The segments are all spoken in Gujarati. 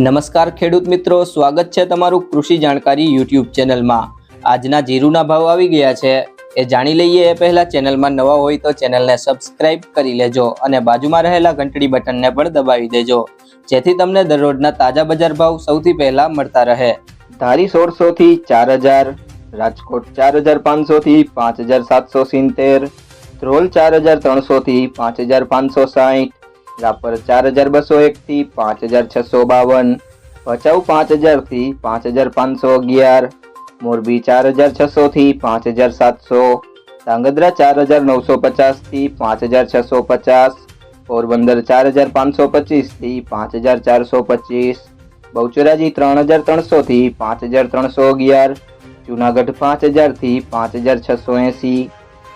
નમસ્કાર ખેડૂત મિત્રો સ્વાગત છે તમારું કૃષિ જાણકારી યુટ્યુબ ચેનલમાં આજના જીરુના ભાવ આવી ગયા છે એ જાણી લઈએ એ પહેલાં ચેનલમાં નવા હોય તો ચેનલને સબસ્ક્રાઇબ કરી લેજો અને બાજુમાં રહેલા ઘંટડી બટનને પણ દબાવી દેજો જેથી તમને દરરોજના તાજા બજાર ભાવ સૌથી પહેલા મળતા રહે ધારી સોળસોથી ચાર હજાર રાજકોટ ચાર હજાર પાંચસોથી પાંચ હજાર સાતસો સિત્તેર ધ્રોલ ચાર હજાર ત્રણસોથી પાંચ હજાર પાંચસો સાહીઠ रापर चार हजार बसो एक थी पांच हजार छ सौ बावन भचाउ पांच हजार थी पांच हजार पांच सौ अग्यार मोरबी चार हजार छसो थी पांच हजार सात सौ धांगध्रा चार हजार नौ सौ पचास थी पांच हजार छ सौ पचास पोरबंदर चार हजार पांच सौ पच्चीस थी पांच हजार चार सौ पच्चीस बहुचराजी तरह हजार तरह सौ थी पांच हजार तरह सौ अग्यार जूनागढ़ पांच हजार थी पांच हजार छ सौ एशी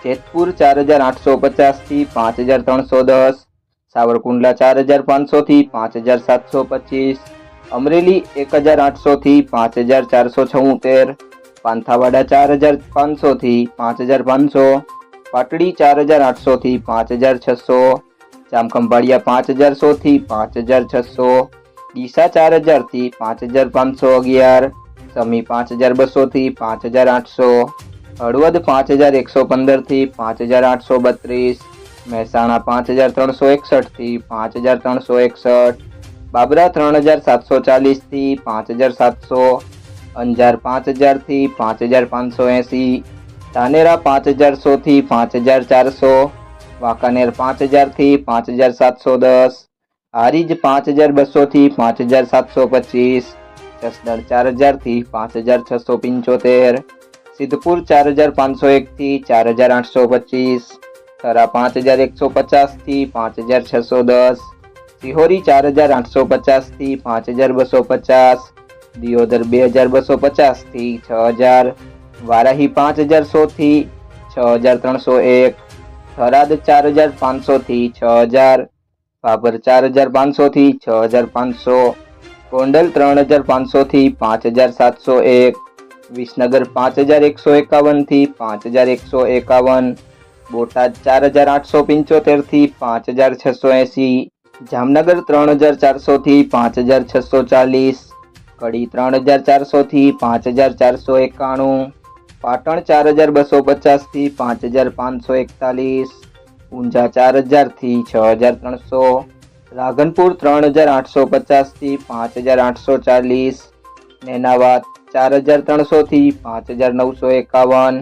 जेतपुर चार हजार आठ सौ पचास थी पांच हजार तरह सौ दस सावरकुंडला 4500 થી 5725, અમરેલી 1800 થી 5476, પાંથાવાડા 4500 થી 5500, પાટડી 4800 થી 5600, જામકંભાળિયા 5100 થી 5600, દિશા 4000 થી 5511, સમી 5200 થી 5800, હડવદ 5115 થી 5832 મહેસાણા પાંચ હજાર ત્રણસો એકસઠથી પાંચ હજાર ત્રણસો એકસઠ બાબરા ત્રણ હજાર સાતસો ચાલીસથી પાંચ હજાર સાતસો અંજાર પાંચ હજારથી પાંચ હજાર પાંચસો એંસી ધાનેરા પાંચ હજાર સોથી પાંચ હજાર ચારસો વાંકાનેર પાંચ હજારથી પાંચ હજાર સાતસો દસ હારીજ પાંચ હજાર બસોથી પાંચ હજાર સાતસો પચીસ જસદણ ચાર હજારથી પાંચ હજાર છસો પંચોતેર સિદ્ધપુર ચાર હજાર પાંચસો એકથી ચાર હજાર આઠસો પચીસ तरा पांच हजार एक सौ पचास थी पांच हजार छ सौ दस सीहोरी चार हजार आठ सौ पचास थी पांच हजार बसो पचास दियोदर बे हजार बसो पचास थी छ हजार वाराही पांच हजार सौ थी छ हजार त्रण सौ एक थराद चार हजार पांच सौ थी छ हजार पापर चार हजार पांच सौ थी छ हजार पांच सौ कोंडल तरह हजार पांच सौ थी पांच हजार सात सौ एक विसनगर पांच हजार एक सौ एकावन थी पांच हजार एक सौ एकावन બોટાદ ચાર હજાર આઠસો પંચોતેરથી પાંચ હજાર છસો એંસી જામનગર ત્રણ હજાર ચારસોથી પાંચ હજાર છસો ચાલીસ કડી ત્રણ હજાર ચારસોથી પાંચ હજાર ચારસો એકાણું પાટણ ચાર હજાર બસો પચાસથી પાંચ હજાર પાંચસો એકતાલીસ ઊંઝા ચાર હજારથી છ હજાર ત્રણસો રાધનપુર ત્રણ હજાર આઠસો પચાસથી પાંચ હજાર આઠસો ચાલીસ નેનાવાદ ચાર હજાર ત્રણસોથી પાંચ હજાર નવસો એકાવન